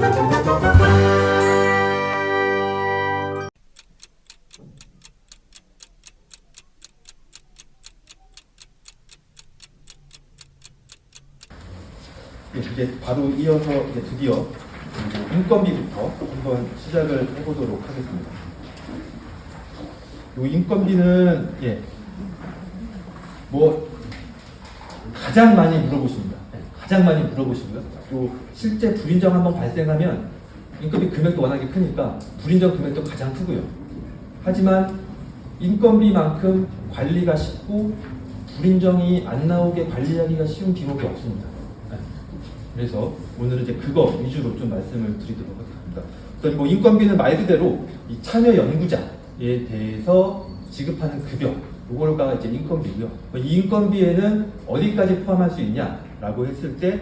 예, 이제 바로 이어서 이제 드디어 인건비부터 한번 시작을 해보도록 하겠습니다. 이 인건비는 예, 뭐 가장 많이 물어보십니다. 예, 가장 많이 물어보시고요. 또 실제 불인정 한번 발생하면 인건비 금액도 워낙에 크니까 불인정 금액도 가장 크고요. 하지만 인건비만큼 관리가 쉽고 불인정이 안 나오게 관리하기가 쉬운 기록이 없습니다. 네. 그래서 오늘은 이제 그거 위주로 좀 말씀을 드리도록 하겠습니다. 그래서 뭐 인건비는 말 그대로 이 참여 연구자에 대해서 지급하는 급여, 요걸가 이제 인건비고요. 이 인건비에는 어디까지 포함할 수 있냐라고 했을 때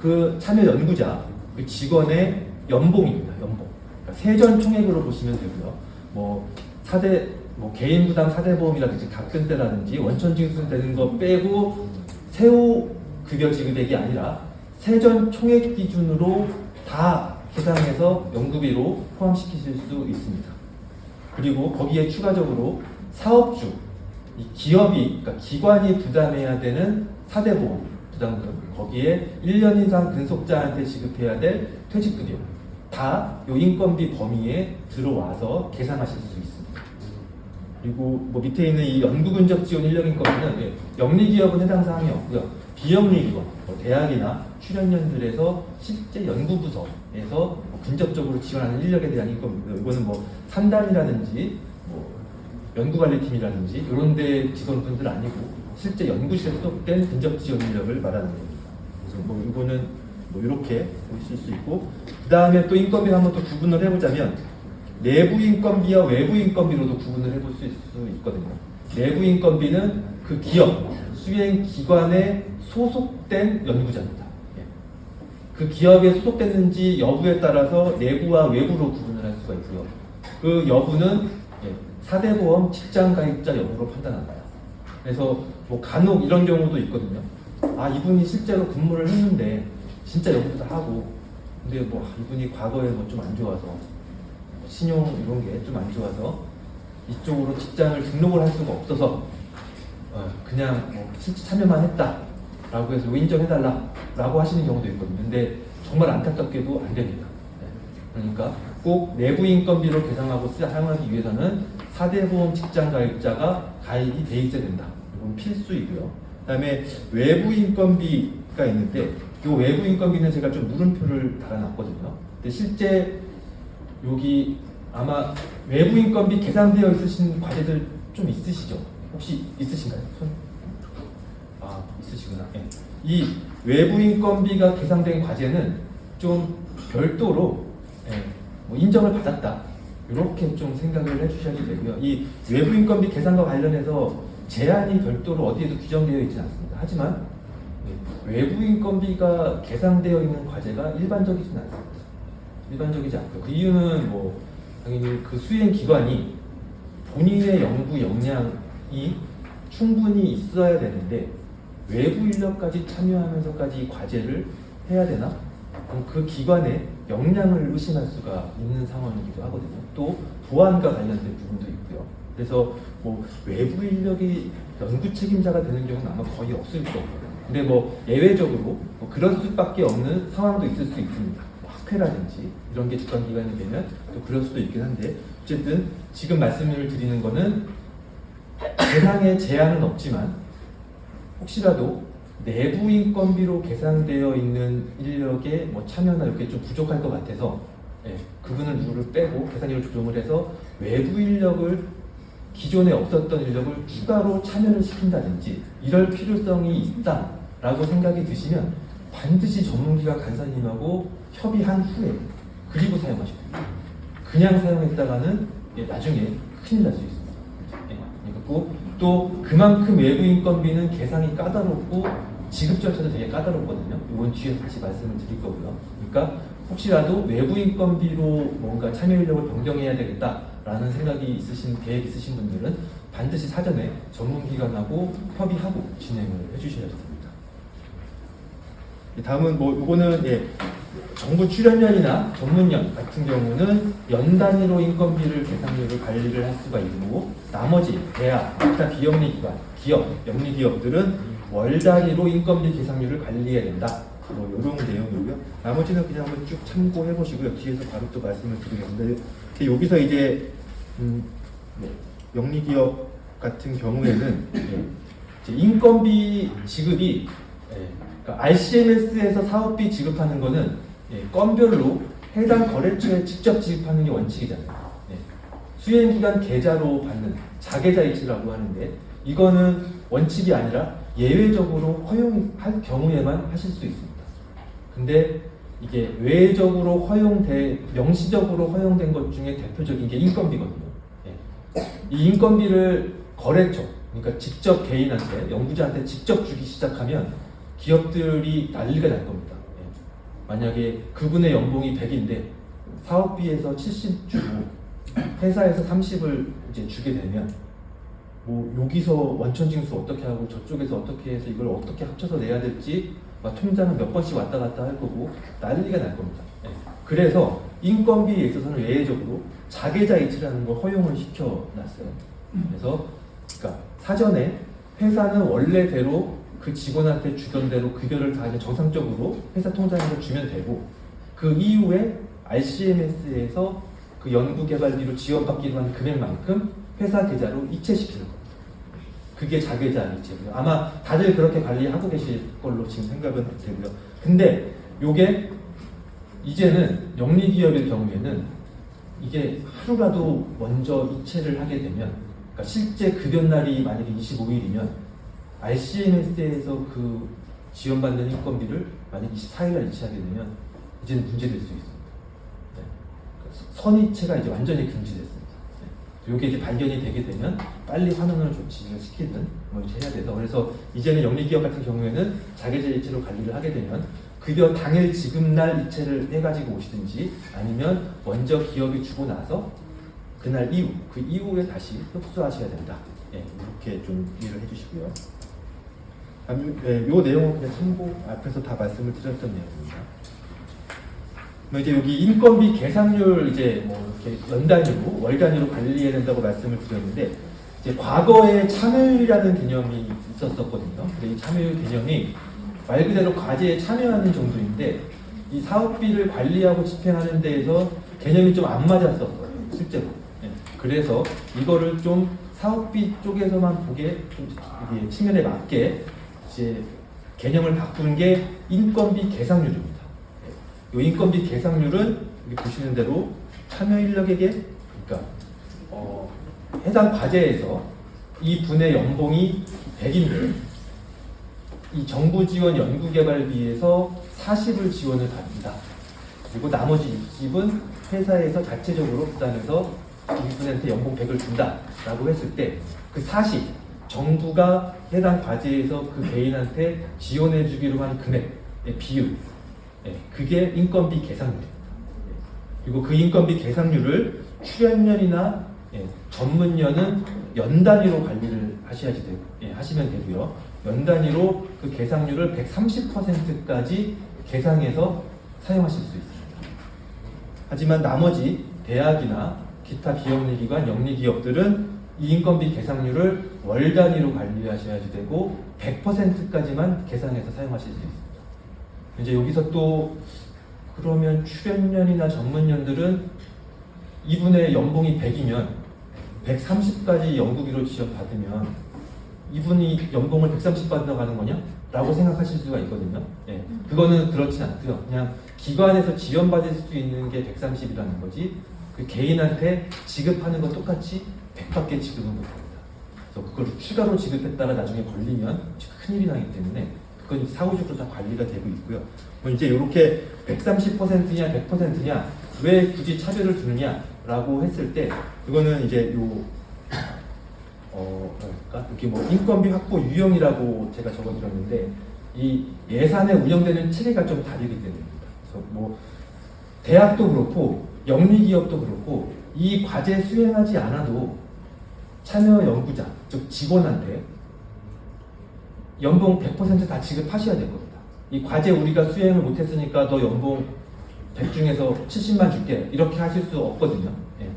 그 참여 연구자, 그 직원의 연봉입니다. 연봉. 그러니까 세전 총액으로 보시면 되고요. 뭐 사대 뭐 개인 부담 사대 보험이라든지 각근세라든지 원천 징수 되는 거 빼고 세후 급여 지급액이 아니라 세전 총액 기준으로 다 계산해서 연구비로 포함시키실 수 있습니다. 그리고 거기에 추가적으로 사업주, 이 기업이 그러니까 기관이 부담해야 되는 사대보험 부담금 거기에 1년 이상 근속자한테 지급해야 될 퇴직급여 다 요 인건비 범위에 들어와서 계산하실 수 있습니다. 그리고 뭐 밑에 있는 이 연구근접 지원 인력 인건비는 예, 영리 기업은 해당 사항이 없고요. 비영리 기업, 뭐 대학이나 출연연들에서 실제 연구부서에서 뭐 근접적으로 지원하는 인력에 대한 인건비고요. 이거는 뭐 산단이라든지 뭐 연구관리팀이라든지 이런 데 직원분들 아니고 실제 연구실에 소속된 근접 지원 인력을 말하는 겁니다. 그래서 뭐 이거는 뭐 이렇게 보실 수 있고 그 다음에 또 인건비 한번 또 구분을 해보자면 내부 인건비와 외부 인건비로도 구분을 해볼 수 있거든요. 내부 인건비는 그 기업 수행 기관에 소속된 연구자입니다. 예. 그 기업에 소속됐는지 여부에 따라서 내부와 외부로 구분을 할 수가 있고요. 그 여부는 예, 사대 보험 직장 가입자 여부로 판단한다. 그래서 뭐 간혹 이런 경우도 있거든요. 아 이분이 실제로 근무를 했는데 진짜 연구도 하고 근데 뭐 아, 이분이 과거에 뭐 좀 안 좋아서 뭐 신용 이런 게 좀 안 좋아서 이쪽으로 직장을 등록을 할 수가 없어서 어, 그냥 뭐 실제 참여만 했다라고 해서 인정해달라라고 하시는 경우도 있거든요. 근데 정말 안타깝게도 안 됩니다. 네. 그러니까 꼭 내부 인건비로 계산하고 사용하기 위해서는 사대보험 직장 가입자가 가입이 돼 있어야 된다. 필수이고요. 그다음에 외부 인건비가 있는데 이 외부 인건비는 제가 좀 물음표를 달아놨거든요. 근데 실제 여기 아마 외부 인건비 계산되어 있으신 과제들 좀 있으시죠? 혹시 있으신가요? 손? 아 있으시구나. 예. 이 외부 인건비가 계산된 과제는 좀 별도로 예, 뭐 인정을 받았다. 이렇게 좀 생각을 해주셔야 되고요. 이 외부 인건비 계산과 관련해서 제한이 별도로 어디에도 규정되어 있지 않습니다. 하지만 예, 외부 인 건비가 계산되어 있는 과제가 일반적이지는 않습니다. 일반적이지 않고요. 그 이유는 뭐 당연히 그 수행 기관이 본인의 연구 역량이 충분히 있어야 되는데 외부 인력까지 참여하면서까지 이 과제를 해야 되나? 그럼 그 기관의 역량을 의심할 수가 있는 상황이기도 하거든요. 또 보안과 관련된 부분도 있고요. 그래서 뭐 외부 인력이 연구 책임자가 되는 경우는 아마 거의 없을 거고요. 근데 뭐 예외적으로 뭐 그럴 수밖에 없는 상황도 있을 수 있습니다. 뭐 학회라든지 이런 게 주관 기관이 되면 또 그럴 수도 있긴 한데 어쨌든 지금 말씀을 드리는 거는 대상의 제한은 없지만 혹시라도 내부 인건비로 계산되어 있는 인력의 뭐 참여나 이렇게 좀 부족할 것 같아서 예, 그분을 누구를 빼고 계산율을 조정을 해서 외부 인력을 기존에 없었던 인력을 추가로 참여를 시킨다든지 이럴 필요성이 있다라고 생각이 드시면 반드시 전문기관 간사님하고 협의한 후에 그리고 사용하셔야 됩니다. 그냥 사용했다가는 예, 나중에 큰일 날 수 있습니다. 예, 그리고 또 그만큼 외부 인건비는 계산이 까다롭고 지급 절차도 되게 까다롭거든요. 이건 뒤에 다시 말씀을 드릴 거고요. 그러니까 혹시라도 외부 인건비로 뭔가 참여 인력을 변경해야 되겠다 라는 생각이 있으신 계획 있으신 분들은 반드시 사전에 전문기관하고 협의하고 진행을 해주셔야 됩니다. 다음은 뭐 이거는 예, 정부 출연연이나 전문연 같은 경우는 연 단위로 인건비를 계산률을 관리를 할 수가 있고 나머지 대학, 기타 비영리 기관, 기업, 영리 기업들은 월 단위로 인건비 계산률을 관리해야 된다. 뭐 이런 내용이고요. 나머지는 그냥 한번 쭉 참고해 보시고요. 뒤에서 바로 또 말씀을 드리겠습니다. 근데 여기서 이제 음, 뭐 영리 기업 같은 경우에는 예, 인건비 지급이 예, 그러니까 RCMS에서 사업비 지급하는 거는 예, 건별로 해당 거래처에 직접 지급하는 게 원칙이잖아요. 예. 수행기간 계좌로 받는 자계좌 이체라고 하는데 이거는 원칙이 아니라 예외적으로 허용할 경우에만 하실 수 있습니다. 근데 이게 외적으로 허용돼 명시적으로 허용된 것 중에 대표적인 게 인건비거든요. 예. 이 인건비를 거래처, 그러니까 직접 개인한테, 연구자한테 직접 주기 시작하면 기업들이 난리가 날 겁니다. 예. 만약에 그분의 연봉이 100인데 사업비에서 70 주고 회사에서 30을 이제 주게 되면 뭐 여기서 원천 징수 어떻게 하고 저쪽에서 어떻게 해서 이걸 어떻게 합쳐서 내야 될지 막 통장은 몇 번씩 왔다 갔다 할 거고 난리가 날 겁니다. 예. 그래서 인건비에 있어서는 예외적으로 자계자 이체라는 걸 허용을 시켜놨어요. 그래서 그러니까 사전에 회사는 원래대로 그 직원한테 주던 대로 급여를 다 이제 정상적으로 회사 통장에서 주면 되고 그 이후에 RCMS에서 그 연구개발비로 지원받기로 한 금액만큼 회사 계좌로 이체시키는 겁니다. 그게 자계자 이체고요. 아마 다들 그렇게 관리하고 계실 걸로 지금 생각은 되고요. 근데 요게 이제는 영리 기업의 경우에는 이게 하루라도 먼저 이체를 하게 되면 그러니까 실제 급여 날이 만약에 25일이면 RCMS에서 그 지원받는 인건비를 만약 24일날 이체하게 되면 이제는 문제될 수 있습니다. 네. 그러니까 선이체가 이제 완전히 금지됐습니다. 네. 이게 이제 발견이 되게 되면 빨리 환원을 조치를 시키든 뭐 이렇게 해야 돼서 그래서 이제는 영리기업 같은 경우에는 자계자 이체로 관리를 하게 되면 급여 당일 지급날 이체를 해가지고 오시든지 아니면 먼저 기업이 주고 나서 그날 이후 그 이후에 다시 흡수하셔야 된다. 예, 이렇게 좀 이해를 해주시고요. 다음, 예, 요 내용은 그냥 참고 앞에서 다 말씀을 드렸던 내용입니다. 뭐 이제 여기 인건비 계산률 이제 뭐 이렇게 연 단위로 월 단위로 관리해야 된다고 말씀을 드렸는데 이제 과거에 참여율이라는 개념이 있었었거든요. 근데 이 참여율 개념이 말 그대로 과제에 참여하는 정도인데 이 사업비를 관리하고 집행하는 데에서 개념이 좀 안 맞았었어요. 실제로. 예. 그래서 이거를 좀 사업비 쪽에서만 보게 측면에 맞게 이제 개념을 바꾼 게 인건비 계상률입니다. 이 인건비 계상률은 보시는 대로 참여 인력에게 그러니까 어, 해당 과제에서 이 분의 연봉이 100인데 이 정부 지원 연구개발비에서 40을 지원을 받는다. 그리고 나머지 60은 회사에서 자체적으로 부담해서 이분한테 연봉 100을 준다라고 했을 때 그 40, 정부가 해당 과제에서 그 개인한테 지원해 주기로 한 금액의 비율, 예, 그게 인건비. 예, 그리고 그 인건비 계산률을 출연연이나 예, 전문연은 연 단위로 관리를 하셔야지 되고, 예, 하시면 되고요. 연 단위로 그 계산률을 130%까지 계상해서 사용하실 수 있습니다. 하지만 나머지 대학이나 기타 비영리기관, 영리기업들은 이 인건비 계상률을 월 단위로 관리하셔야지 되고 100%까지만 계상해서 사용하실 수 있습니다. 이제 여기서 또 그러면 출연연이나 전문연들은 이분의 연봉이 100이면 130까지 연구비로 지원받으면 이분이 연봉을 130 받아가는 거냐? 라고 생각하실 수가 있거든요. 예, 그거는 그렇진 않고요. 그냥 기관에서 지원받을 수 있는 게 130이라는 거지 그 개인한테 지급하는 건 똑같이 100밖에 지급은 못합니다. 그래서 그걸 추가로 지급했다가 나중에 걸리면 큰일이 나기 때문에 그건 사후적으로 다 관리가 되고 있고요. 뭐 이제 이렇게 130%냐 100%냐 왜 굳이 차별을 두느냐라고 했을 때 이거는 이제 요 어, 뭐랄까? 이렇게 뭐 인건비 확보 유형이라고 제가 적어드렸는데 이 예산에 운영되는 체계가 좀 다르기 때문입니다. 그래서 뭐 대학도 그렇고 영리기업도 그렇고 이 과제 수행하지 않아도 참여 연구자 즉 직원한테 연봉 100%다 지급하셔야 될 겁니다. 이 과제 우리가 수행을 못했으니까 너 연봉 100 중에서 70만 줄게 이렇게 하실 수 없거든요. 예.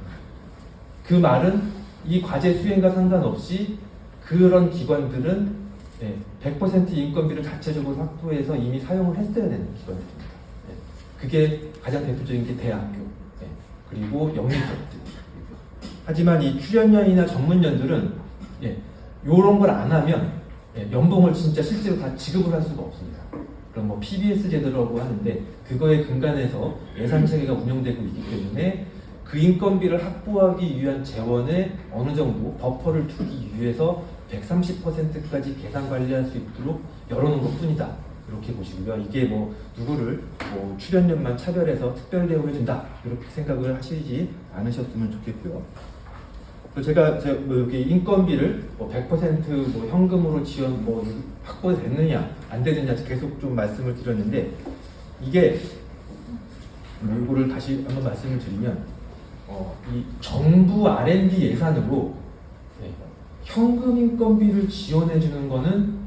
그 말은 이 과제 수행과 상관없이 그런 기관들은 예, 100% 인건비를 자체적으로 확보해서 이미 사용을 했어야 되는 기관들입니다. 예. 그게 가장 대표적인 게 대학교 예. 그리고 영리기업들. 하지만 이 출연료이나 전문연들은 예, 요런 걸 안 하면 예, 연봉을 진짜 실제로 다 지급을 할 수가 없습니다. 그럼 뭐 PBS 제도라고 하는데 그거에 근간해서 예산 체계가 운영되고 있기 때문에 그 인건비를 확보하기 위한 재원에 어느 정도 버퍼를 두기 위해서 130%까지 계산 관리할 수 있도록 열어놓은 것 뿐이다. 이렇게 보시고요. 이게 뭐 누구를 뭐 출연료만 차별해서 특별 대우를 준다. 이렇게 생각을 하시지 않으셨으면 좋겠고요. 그 제가 제- 뭐 여기 인건비를 뭐 100%뭐 현금으로 지원 뭐 확보됐느냐 안 되느냐 계속 좀 말씀을 드렸는데 이게 뭐 이거를 다시 한번 말씀을 드리면 어, 이 정부 R&D 예산으로 예, 현금 인건비를 지원해 주는 거는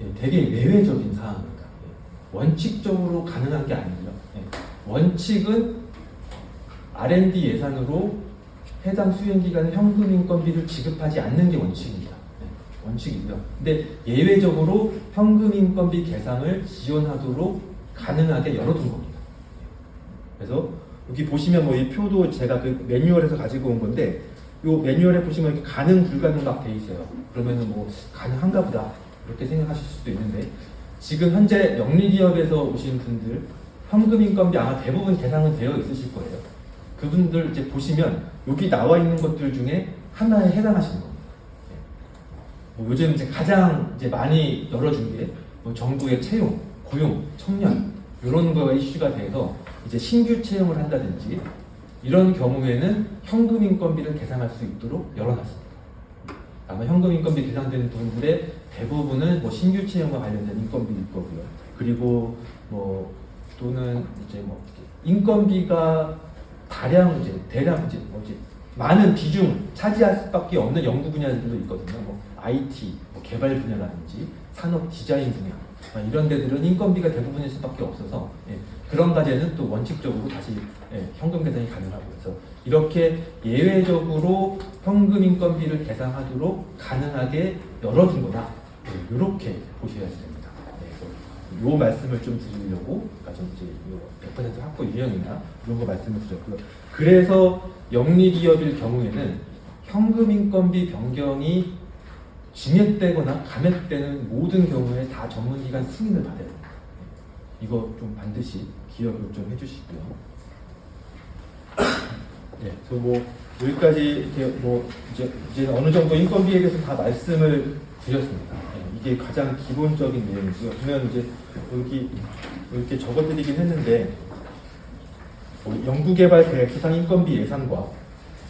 예, 되게 예외적인 사항입니다. 예, 원칙적으로 가능한 게 아니고요. 예, 원칙은 R&D 예산으로 해당 수행 기간에 현금 인건비를 지급하지 않는 게 원칙입니다. 네, 원칙이고요. 근데 예외적으로 현금 인건비 계상을 지원하도록 가능하게 열어둔 겁니다. 그래서 여기 보시면 뭐 이 표도 제가 그 매뉴얼에서 가지고 온 건데 요 매뉴얼에 보시면 이렇게 가능 불가능 막 돼 있어요. 그러면은 뭐 가능한가 보다 이렇게 생각하실 수도 있는데 지금 현재 영리기업에서 오신 분들 현금 인건비 아마 대부분 계상은 되어 있으실 거예요. 그분들 이제 보시면 여기 나와 있는 것들 중에 하나에 해당하시는 겁니다. 예. 뭐 요즘 이제 가장 이제 많이 열어준 게 뭐 정부의 채용, 고용, 청년 이런 거가 이슈가 돼서 이제 신규 채용을 한다든지 이런 경우에는 현금 인건비를 계산할 수 있도록 열어놨습니다. 아마 현금 인건비 계산되는 분들의 대부분은 뭐 신규 채용과 관련된 인건비일 거고요. 그리고 뭐 또는 이제 뭐 인건비가 다량 이제 대량 이제 뭐지 많은 비중 차지할 수밖에 없는 연구 분야들도 있거든요. 뭐 IT, 뭐 개발 분야라든지 산업 디자인 분야 아, 이런 데들은 인건비가 대부분일 수밖에 없어서 예, 그런 과제는 또 원칙적으로 다시 예, 현금 계산이 가능하고 그래서 이렇게 예외적으로 현금 인건비를 계산하도록 가능하게 열어준 거다. 예, 이렇게 보셔야 됩니다. 네, 요 말씀을 좀 드리려고 아까 좀 이제 요100% 확보 유형이나 이런 거 말씀을 드렸고요. 그래서 영리기업일 경우에는 현금 인건비 변경이 증액되거나 감액되는 모든 경우에 다 전문기관 승인을 받아야 됩니다. 이거 좀 반드시 기억을 좀 해주시고요. 네, 그래서 뭐 여기까지 이렇게 뭐 이제 이제 어느 정도 인건비에 대해서 다 말씀을 드렸습니다. 네, 이게 가장 기본적인 내용이고요. 그러면 이제 여기 이렇게 적어드리긴 했는데 뭐 연구개발 계획 수상 인건비 예산과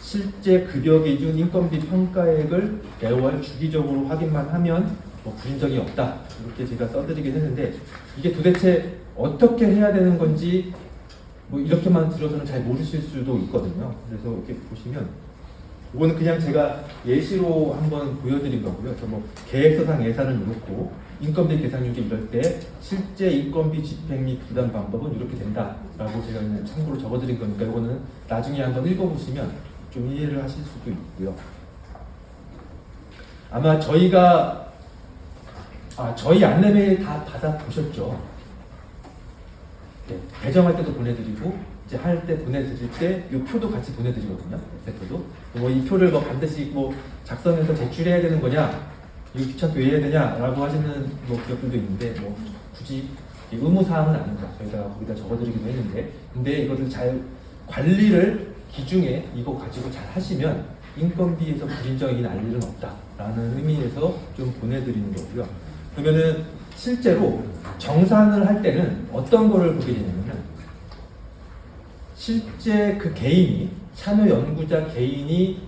실제 급여 기준 인건비 평가액을 매월 주기적으로 확인만 하면 뭐 부린 적이 없다 이렇게 제가 써드리긴 했는데 이게 도대체 어떻게 해야 되는 건지 뭐 이렇게만 들어서는 잘 모르실 수도 있거든요. 그래서 이렇게 보시면 이거는 그냥 제가 예시로 한번 보여드린 거고요. 그래서 뭐 계획서상 예산을 놓고 인건비 계산율이 이럴 때 실제 인건비 집행 및 부담 방법은 이렇게 된다라고 제가 그냥 참고로 적어드린 거니까 이거는 나중에 한번 읽어보시면 좀 이해를 하실 수도 있고요. 아마 저희가 아 저희 안내 메일 다 받아 보셨죠? 네, 배정할 때도 보내드리고 이제 할 때 보내드릴 때 이 표도 같이 보내드리거든요. 세표도. 뭐이 표를 뭐 반드시 뭐 작성해서 제출해야 되는 거냐, 이거 귀찮게 왜 해야 되냐라고 하시는 뭐 기업들도 있는데 뭐 굳이 의무 사항은 아닙니다. 저희가 거기다 적어드리기도 했는데, 근데 이거를 잘 관리를 기중에 이거 가지고 잘 하시면 인건비에서 불인정이 날 일은 없다라는 의미에서 좀 보내드리는 거고요. 그러면은 실제로 정산을 할 때는 어떤 거를 보게 되냐면은 실제 그 개인이 참여 연구자 개인이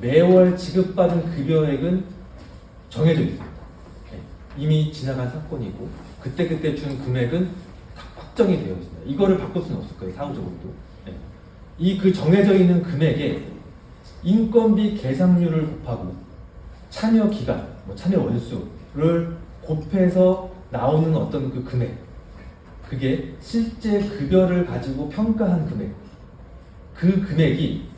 매월 지급받은 급여액은 정해져 있습니다. 네, 이미 지나간 사건이고 그때 그때 준 금액은 다 확정이 되어 있습니다. 이거를 바꿀 수는 없을 거예요 사후적으로도. 네. 이그 정해져 있는 금액에 인건비 계상률을 곱하고 참여 기간, 뭐 참여 원수를 곱해서 나오는 어떤 그 금액 그게 실제 급여를 가지고 평가한 금액. 그 금액이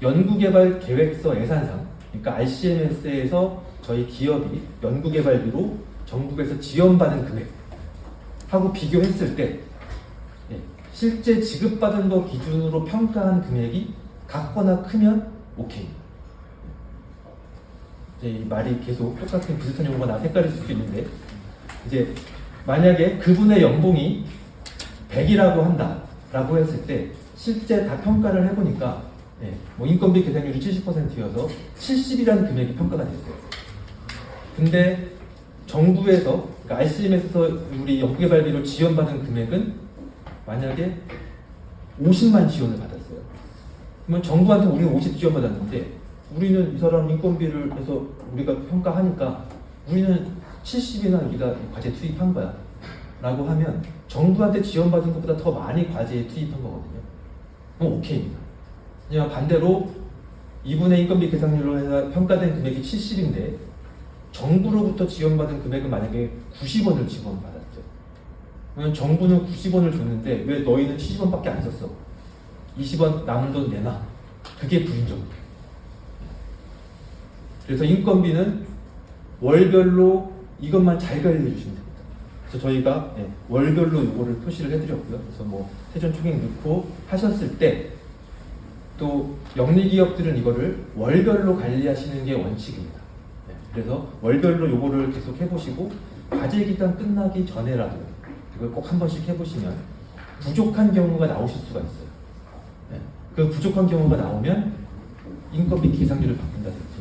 연구개발 계획서 예산상, 그러니까 RCMS에서 저희 기업이 연구개발비로 정부에서 지원받은 금액하고 비교했을 때 예, 실제 지급받은 거 기준으로 평가한 금액이 같거나 크면 오케이. 이 말이 계속 똑같은 비슷한 용어가 나 헷갈릴 수 있는데 이제 만약에 그분의 연봉이 100이라고 한다라고 했을 때 실제 다 평가를 해보니까 예, 뭐 인건비 계산률이 70%여서 70이라는 금액이 평가가 됐어요. 근데 정부에서 그러니까 RCM에서 우리 연구개발비로 지원받은 금액은 만약에 50만 지원을 받았어요. 그러면 정부한테 우리는 50 지원받았는데 우리는 이 사람 인건비를 해서 우리가 평가하니까 우리는 70이나 우리가 이 과제 투입한 거야. 라고 하면 정부한테 지원받은 것보다 더 많이 과제에 투입한 거거든요. 그럼 오케이입니다. 그냥 반대로 이분의 인건비 계산률로 해서 평가된 금액이 70인데 정부로부터 지원받은 금액은 만약에 90원을 지원받았죠. 그러면 정부는 90원을 줬는데 왜 너희는 70원밖에 안 썼어? 20원 남은 돈 내놔. 그게 부인정입니다. 그래서 인건비는 월별로 이것만 잘 관리해 주시면 됩니다. 그래서 저희가 예, 월별로 이거를 표시를 해드렸고요. 그래서 뭐 세전 총액 넣고 하셨을 때 또 영리 기업들은 이거를 월별로 관리하시는 게 원칙입니다. 예, 그래서 월별로 이거를 계속 해보시고 과제 기간 끝나기 전에라도 이걸 꼭 한 번씩 해보시면 부족한 경우가 나오실 수가 있어요. 예, 그 부족한 경우가 나오면 인건비 계산률을 바꾼다든지 예,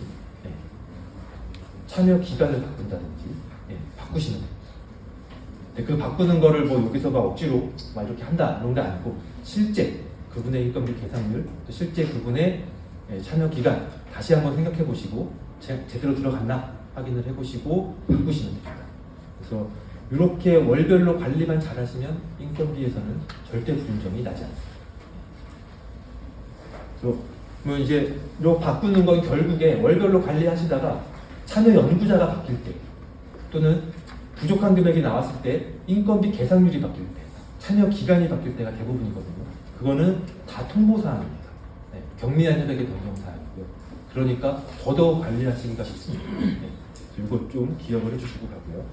참여 기간을 바꾼다든지 예, 됩니다. 근데 그 바꾸는 거를 뭐 여기서 막 억지로 막 이렇게 한다 이런 게 아니고 실제 그분의 계산률 또 실제 그분의 예, 참여 기간 다시 한번 생각해 보시고 제, 제대로 들어갔나 확인을 해 보시고 바꾸시면 됩니다. 그래서 이렇게 월별로 관리만 잘하시면 인건비에서는 절대 불인정이 나지 않습니다. 뭐 이제 요 바꾸는 건 결국에 월별로 관리하시다가 참여 연구자가 바뀔 때 또는 부족한 금액이 나왔을 때 인건비 계산률이 바뀔 때 참여 기간이 바뀔 때가 대부분이거든요. 그거는 다 통보 사항입니다. 네, 경미한 혈액의 변경 사항이고요. 그러니까 더더욱 관리하시기가 쉽습니다. 네, 이거 좀 기억을 해주시고 가고요.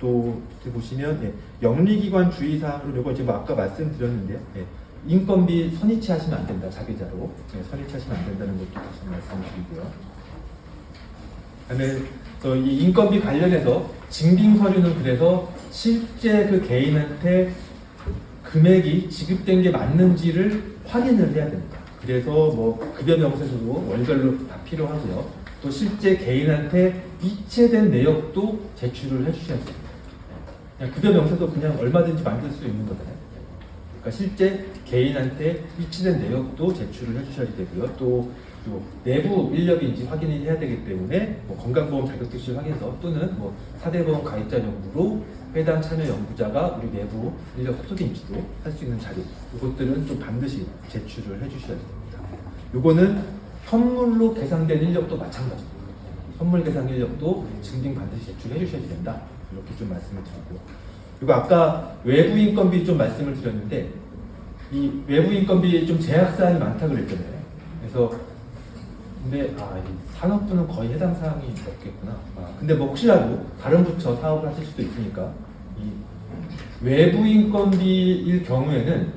또 이렇게 보시면 예, 영리기관 주의사항으로 이거 이제 뭐 아까 말씀드렸는데요. 예, 인건비 선이체하시면 안 된다 자기자로 예, 선이체하시면 안 된다는 것도 다시 말씀드리고요. 그다음에 또이 인건비 관련해서 증빙 서류는 그래서 실제 그 개인한테 금액이 지급된 게 맞는지를 확인을 해야 됩니다. 그래서 뭐 급여 명세서도 월별로 다 필요하고요. 또 실제 개인한테 이체된 내역도 제출을 해주셔야 됩니다. 그냥 급여 명세도 그냥 얼마든지 만들 수 있는 거잖아요. 그러니까 실제 개인한테 이체된 내역도 제출을 해주셔야 되고요. 또, 또 내부 인력인지 확인을 해야 되기 때문에 뭐 건강보험 자격증실 확인서 또는 뭐 사대보험 가입자 연구로 해당 참여 연구자가 우리 내부 인력 속속인지도 할 수 있는 자료 이것들은 좀 반드시 제출을 해주셔야 됩니다. 요거는 선물로 계산된 인력도 마찬가지입니다. 선물 계산 인력도 증빙 반드시 제출해 주셔야 된다. 이렇게 좀 말씀을 드리고 그리고 아까 외부 인건비 좀 말씀을 드렸는데 이 외부 인건비 좀 제약 사항이 많다 그랬잖아요. 그래서 근데 아, 이 산업부는 거의 해당 사항이 없겠구나. 아, 근데 뭐 혹시라도 다른 부처 사업을 하실 수도 있으니까 이 외부 인건비일 경우에는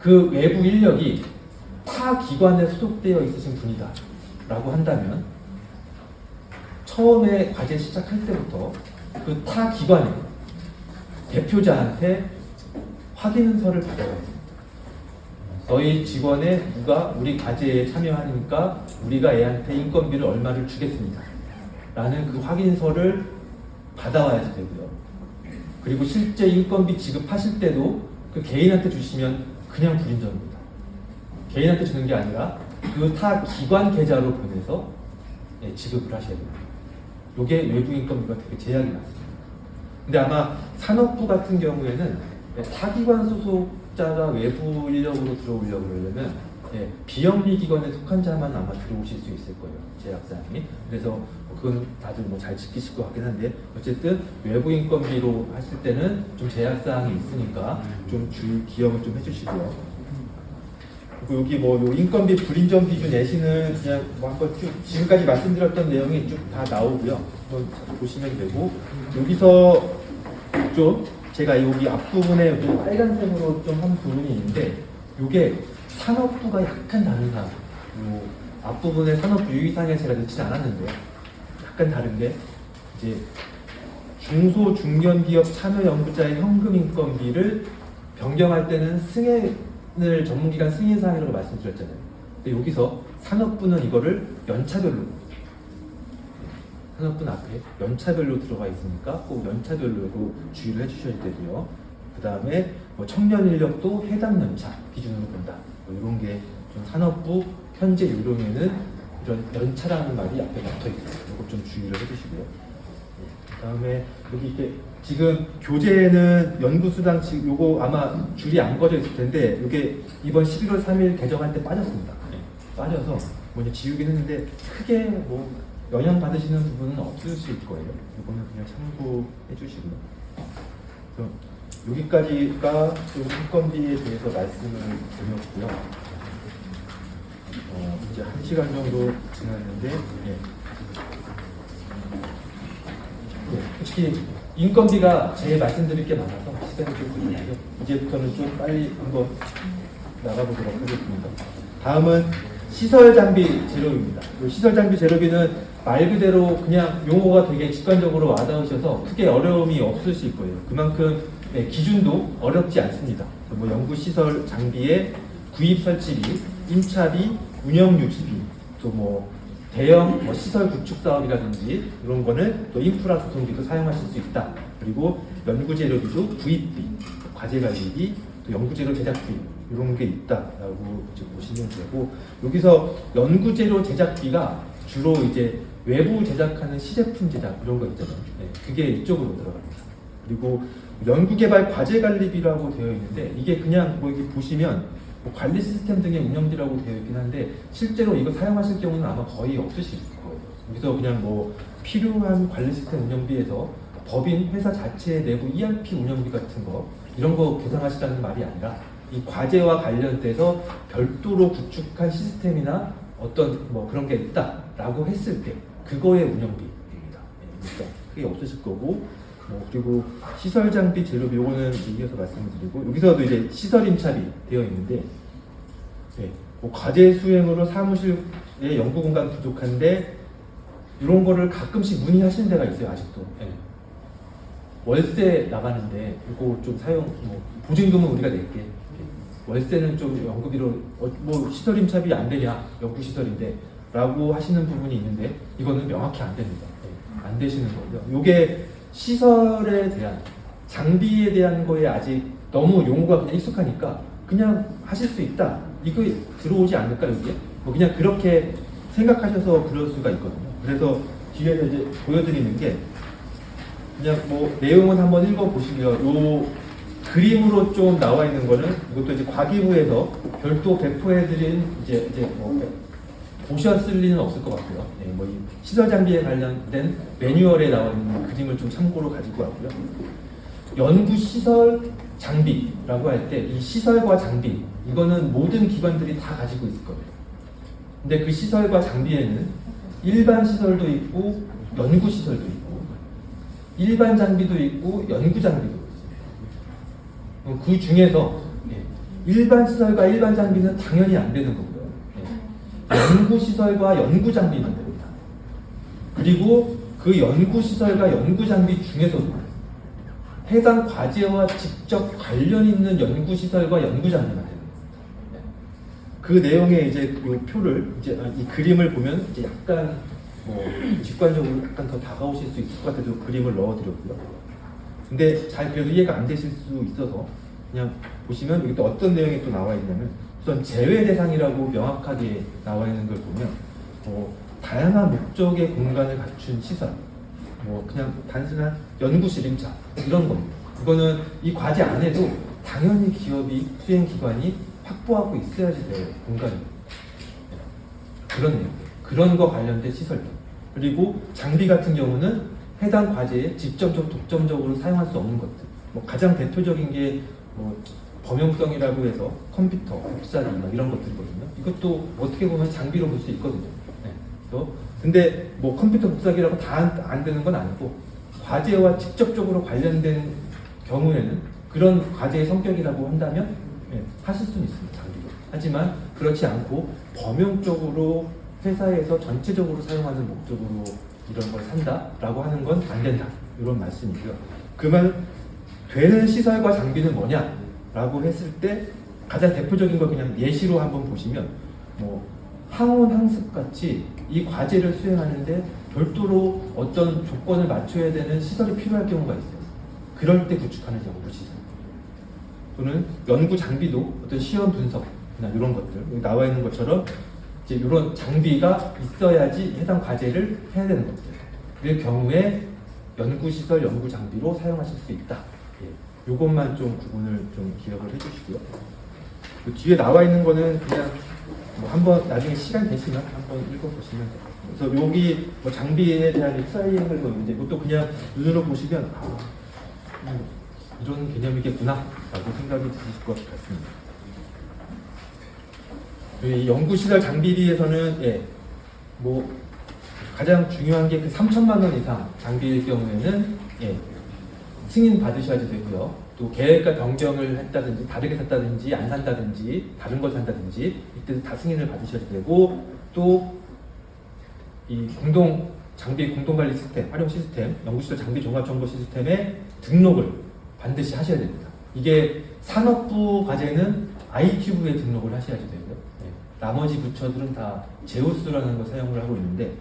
그 외부 인력이 타 기관에 소속되어 있으신 분이다 라고 한다면 처음에 과제 시작할 때부터 그 타 기관의 대표자한테 확인서를 받아야 됩니다. 너희 직원의 누가 우리 과제에 참여하니까 우리가 애한테 인건비를 얼마를 주겠습니다. 라는 그 확인서를 받아와야 되고요. 그리고 실제 인건비 지급하실 때도 그 개인한테 주시면 그냥 불인정입니다. 개인한테 주는 게 아니라 그 타 기관 계좌로 보내서 예, 지급을 하셔야 됩니다. 이게 외부 인건비가 되게 제약이 많습니다. 근데 아마 산업부 같은 경우에는 예, 타기관 소속 자가 외부 인력으로 들어오려고 그러려면 예, 비영리 기관에 속한 자만 아마 들어오실 수 있을 거예요. 제 약사항이. 그래서 그건 다들 뭐 잘 지키실 것 같긴 한데 어쨌든 외부 인건비로 하실 때는 좀 제약 사항이 있으니까 좀 주, 기억을 좀 해주시고요. 그리고 여기 뭐 요 인건비 불인정 기준 내시는 그냥 뭐 한번 쭉 지금까지 말씀드렸던 내용이 쭉 다 나오고요. 한번 보시면 되고 여기서 좀 제가 여기 앞부분에 빨간색으로 좀 한 부분이 있는데 이게 산업부가 약간 다른 사. 요 앞부분에 산업부 유의사항에 제가 넣지 않았는데 약간 다른 게 이제 중소 중견기업 참여 연구자의 현금 인건비를 변경할 때는 승인을 전문기관 승인 사항이라고 말씀드렸잖아요. 근데 여기서 산업부는 이거를 연차별로 산업분 앞에 연차별로 들어가 있으니까 꼭 연차별로 주의를 해주셔야 되고요. 그 다음에 뭐 청년 인력도 해당 연차 기준으로 본다. 뭐 이런 게 좀 산업부 현재 요령에는 이런 연차라는 말이 앞에 붙어 있어요. 이거 좀 주의를 해주시고요. 그 다음에 여기 이렇게 지금 교재에는 연구수당 지금 요거 아마 줄이 안 꺼져 있을 텐데 이게 이번 11월 3일 개정할 때 빠졌습니다. 네. 빠져서 뭐 이제 지우긴 했는데 크게 뭐 영향 받으시는 부분은 없으실 거예요. 이거는 그냥 참고해 주시고요. 그래서 여기까지가 좀 인건비에 대해서 말씀을 드렸고요. 어, 이제 한 시간 정도 지났는데, 예. 네, 솔직히 인건비가 제일 말씀드릴 게 많아서 시간이 좀 걸리는데 이제부터는 좀 빨리 한번 나가보도록 하겠습니다. 다음은 시설 장비 재료입니다. 이 시설 장비 재료비는 말 그대로 그냥 용어가 되게 직관적으로 와닿으셔서 크게 어려움이 없으실 거예요. 그만큼 네, 기준도 어렵지 않습니다. 뭐 연구 시설 장비의 구입 설치비, 임차비, 운영 유지비, 또뭐 대형 뭐 시설 구축 사업이라든지 이런 거는 또 인프라 조성비도 사용하실 수 있다. 그리고 연구 재료비도 구입비, 과제 관리비, 또 연구 재료 제작비 이런 게 있다라고 보시면 되고 여기서 연구 재료 제작비가 주로 이제 외부 제작하는 시제품 제작 이런 거 있잖아요. 네, 그게 이쪽으로 들어갑니다. 그리고 연구개발 과제 관리비라고 되어 있는데 이게 그냥 뭐 이렇게 보시면 뭐 관리 시스템 등의 운영비라고 되어 있긴 한데 실제로 이거 사용하실 경우는 아마 거의 없으실 거예요. 그래서 그냥 뭐 필요한 관리 시스템 운영비에서 법인 회사 자체 내부 ERP 운영비 같은 거 이런 거 계산하시자는 말이 아니라 이 과제와 관련돼서 별도로 구축한 시스템이나 어떤 뭐 그런 게 있다라고 했을 때 그거의 운영비입니다. 네, 그러니까 크게 없으실 거고 뭐 그리고 시설 장비 재료비 요거는 이어서 말씀을 드리고 여기서도 이제 시설 임차비 되어 있는데 네, 뭐 과제 수행으로 사무실에 연구 공간 부족한데 이런 거를 가끔씩 문의하시는 데가 있어요 아직도. 네. 월세 나가는데 이거 좀 사용 뭐 보증금은 우리가 낼게. 월세는 좀 연구비로 어, 뭐 시설 임차비 안 되냐? 연구 시설인데 라고 하시는 부분이 있는데 이거는 명확히 안 됩니다. 네, 안 되시는 거고요. 요게 시설에 대한 장비에 대한 거에 아직 너무 용어가 그냥 익숙하니까 그냥 하실 수 있다. 이거 들어오지 않을까 여기에? 뭐 그냥 그렇게 생각하셔서 그럴 수가 있거든요. 그래서 뒤에서 이제 보여드리는 게 그냥 뭐 내용은 한번 읽어보시고요. 요 그림으로 좀 나와 있는 거는 이것도 이제 과기부에서 별도 배포해드린 이제 이제 뭐 보셨을 리는 없을 것 같고요. 네, 뭐이 시설 장비에 관련된 매뉴얼에 나와 있는 그림을 좀 참고로 가지고 왔고요. 연구 시설 장비라고 할 때 이 시설과 장비 이거는 모든 기관들이 다 가지고 있을 거예요. 근데 그 시설과 장비에는 일반 시설도 있고 연구 시설도 있고 일반 장비도 있고 연구 장비도 있어요. 그 중에서 예, 일반 시설과 일반 장비는 당연히 안 되는 거고요. 예, 연구 시설과 연구 장비만 됩니다. 그리고 그 연구 시설과 연구 장비 중에서도 해당 과제와 직접 관련 있는 연구 시설과 연구 장비만 됩니다. 예. 그 내용에 이제 이 표를 이제 아, 이 그림을 보면 이제 약간 뭐 직관적으로 약간 더 다가오실 수 있을 것 같아서 그림을 넣어드렸고요. 근데 잘 그래도 이해가 안 되실 수 있어서 그냥 보시면 여기 또 어떤 내용이 또 나와 있냐면 우선 제외 대상이라고 명확하게 나와 있는 걸 보면 뭐 다양한 목적의 공간을 갖춘 시설, 뭐 그냥 단순한 연구실 임차 이런 겁니다. 그거는 이 과제 안에도 당연히 기업이 수행 기관이 확보하고 있어야지 될 공간입니다. 네. 그런 내용, 그런 거 관련된 시설들 그리고 장비 같은 경우는 해당 과제에 직접적 독점적으로 사용할 수 없는 것들. 뭐 가장 대표적인 게뭐 범용성이라고 해서 컴퓨터, 복사기 막 이런 것들이거든요. 이것도 어떻게 보면 장비로 볼 수 있거든요. 네. 그래서 근데 뭐 컴퓨터 복사기라고 다 안 되는 건 아니고 과제와 직접적으로 관련된 경우에는 그런 과제의 성격이라고 한다면 예, 하실 수는 있습니다. 장비로. 하지만 그렇지 않고 범용적으로 회사에서 전체적으로 사용하는 목적으로 이런 걸 산다라고 하는 건 안 된다. 이런 말씀이고요. 그러면 되는 시설과 장비는 뭐냐 라고 했을 때 가장 대표적인 걸 그냥 예시로 한번 보시면 뭐 항원 항습 같이 이 과제를 수행하는데 별도로 어떤 조건을 맞춰야 되는 시설이 필요할 경우가 있어요. 그럴 때 구축하는 연구 시설. 또는 연구 장비도 어떤 시험 분석이나 이런 것들 나와 있는 것처럼 이제 이런 장비가 있어야지 해당 과제를 해야 되는 것들. 그 경우에 연구 시설, 연구 장비로 사용하실 수 있다. 예. 요것만 좀 구분을 좀 기억을 해주시고요. 그 뒤에 나와 있는 거는 그냥 뭐 한번 나중에 시간 되시면 한번 읽어보시면 돼요. 그래서 여기 뭐 장비에 대한 사이행을 뭐 이제 이것도 그냥 눈으로 보시면 아, 음, 이런 개념이겠구나라고 생각이 드실 것 같습니다. 이 연구시설 장비비에서는 예, 뭐 가장 중요한 게 그 3천만 원 이상 장비일 경우에는 예, 승인 받으셔야 되고요. 또 계획과 변경을 했다든지 다르게 샀다든지 안 산다든지 다른 걸 산다든지 이때 다 승인을 받으셔야 되고 또 이 공동 장비 공동 관리 시스템 활용 시스템 연구시설 장비 종합 정보 시스템에 등록을 반드시 하셔야 됩니다. 이게 산업부 과제는 IT부에 등록을 하셔야지 되고요. 네. 나머지 부처들은 다 제우스라는 걸 사용을 하고 있는데 네.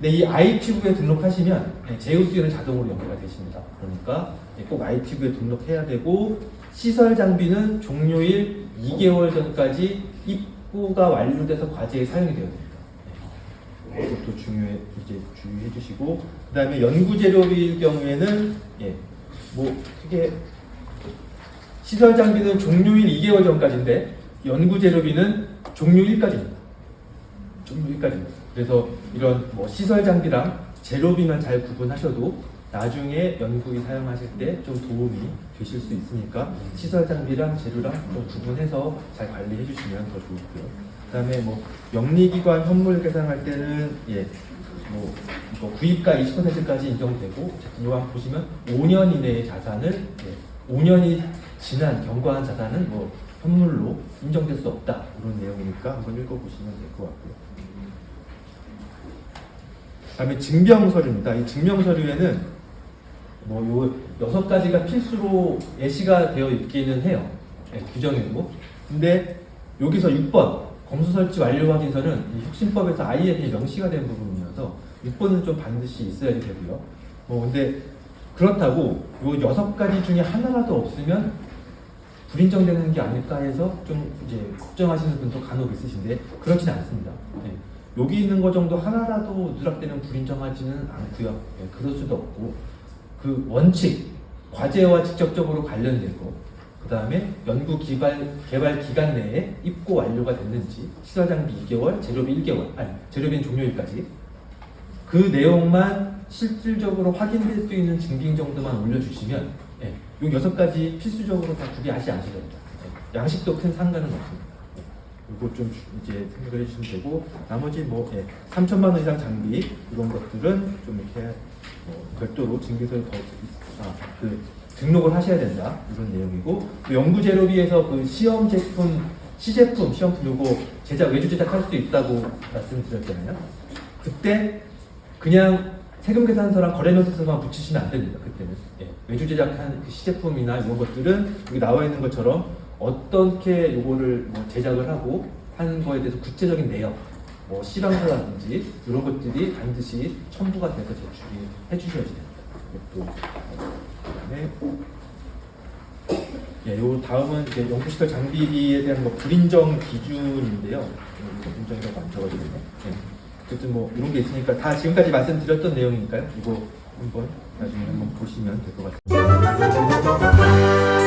근데 이 IT부에 등록하시면 네, 제우스에는 자동으로 연계가 되십니다. 그러니까 네, 꼭 IT부에 등록해야 되고 시설 장비는 종료일 2개월 전까지 입고가 완료돼서 과제에 사용이 되어야 됩니다. 네. 그것도 중요해 이제 주의해 주시고 그다음에 연구 재료비일 경우에는 예, 뭐 크게 시설 장비는 종료일 2개월 전까지인데 연구 재료비는 종료일까지입니다. 종료일까지입니다. 그래서 이런 뭐 시설 장비랑 재료비만 잘 구분하셔도 나중에 연구비 사용하실 때 좀 도움이 되실 수 있으니까 시설 장비랑 재료랑 좀 구분해서 잘 관리해 주시면 더 좋고요. 그다음에 뭐 영리기관 현물 계산할 때는 예. 뭐 이거 구입가 20%까지 인정되고 한번 보시면 5년 이내의 자산을 예, 5년이 지난 경과한 자산은 뭐 현물로 인정될 수 없다 이런 내용이니까 한번 읽어보시면 될 것 같고요. 그다음에 증명서류입니다. 이 증명서류에는 뭐 요 여섯 가지가 필수로 예시가 되어 있기는 해요. 예, 규정이고. 근데 여기서 6번 검수 설치 완료 확인서는 이 혁신법에서 아예 명시가 된 부분이어서 6번은 좀 반드시 있어야 되고요. 뭐 근데 그렇다고 요 여섯 가지 중에 하나라도 없으면 불인정되는 게 아닐까 해서 좀 이제 걱정하시는 분도 간혹 있으신데 그렇진 않습니다. 네. 여기 있는 거 정도 하나라도 누락되면 불인정하지는 않고요. 네, 그럴 수도 없고 그 원칙 과제와 직접적으로 관련되고 그 다음에 연구 개발, 개발 기간 내에 입고 완료가 됐는지 시설 장비 2개월, 재료비 1개월, 아니 재료비는 종료일까지 그 내용만 실질적으로 확인될 수 있는 증빙 정도만 올려주시면 예, 요 여섯 가지 필수적으로 다 구비하지 않으셔도 됩니다. 예, 양식도 큰 상관은 없습니다. 예, 요거 좀 주- 이제 생각을 해주시면 되고 나머지 뭐 예, 3천만 원 이상 장비 이런 것들은 좀 이렇게 뭐 별도로 증빙서를 더 아, 그 등록을 하셔야 된다 이런 내용이고 또 연구 재료비에서 그 시험 제품 시제품 시험품 요거 제작 외주 제작할 수 있다고 말씀드렸잖아요. 그때 그냥 세금 계산서랑 거래 노트서만 붙이시면 안 됩니다. 그때는 예, 외주 제작한 그 시제품이나 이런 것들은 여기 나와 있는 것처럼 어떻게 요거를 뭐 제작을 하고 하는 거에 대해서 구체적인 내용, 뭐 시방서라든지 이런 것들이 반드시 첨부가 돼서 제출이 해주셔야 됩니다. 이것도 그다음에 예, 요 다음은 이제 연구시설 장비에 대한 뭐 불인정 기준인데요. 음, 불인정이라고 안 적어지네요. 예. 어쨌든 뭐 이런 게 있으니까 다 지금까지 말씀드렸던 내용이니까요. 이거 한번 나중에 한번 보시면 될 것 같습니다.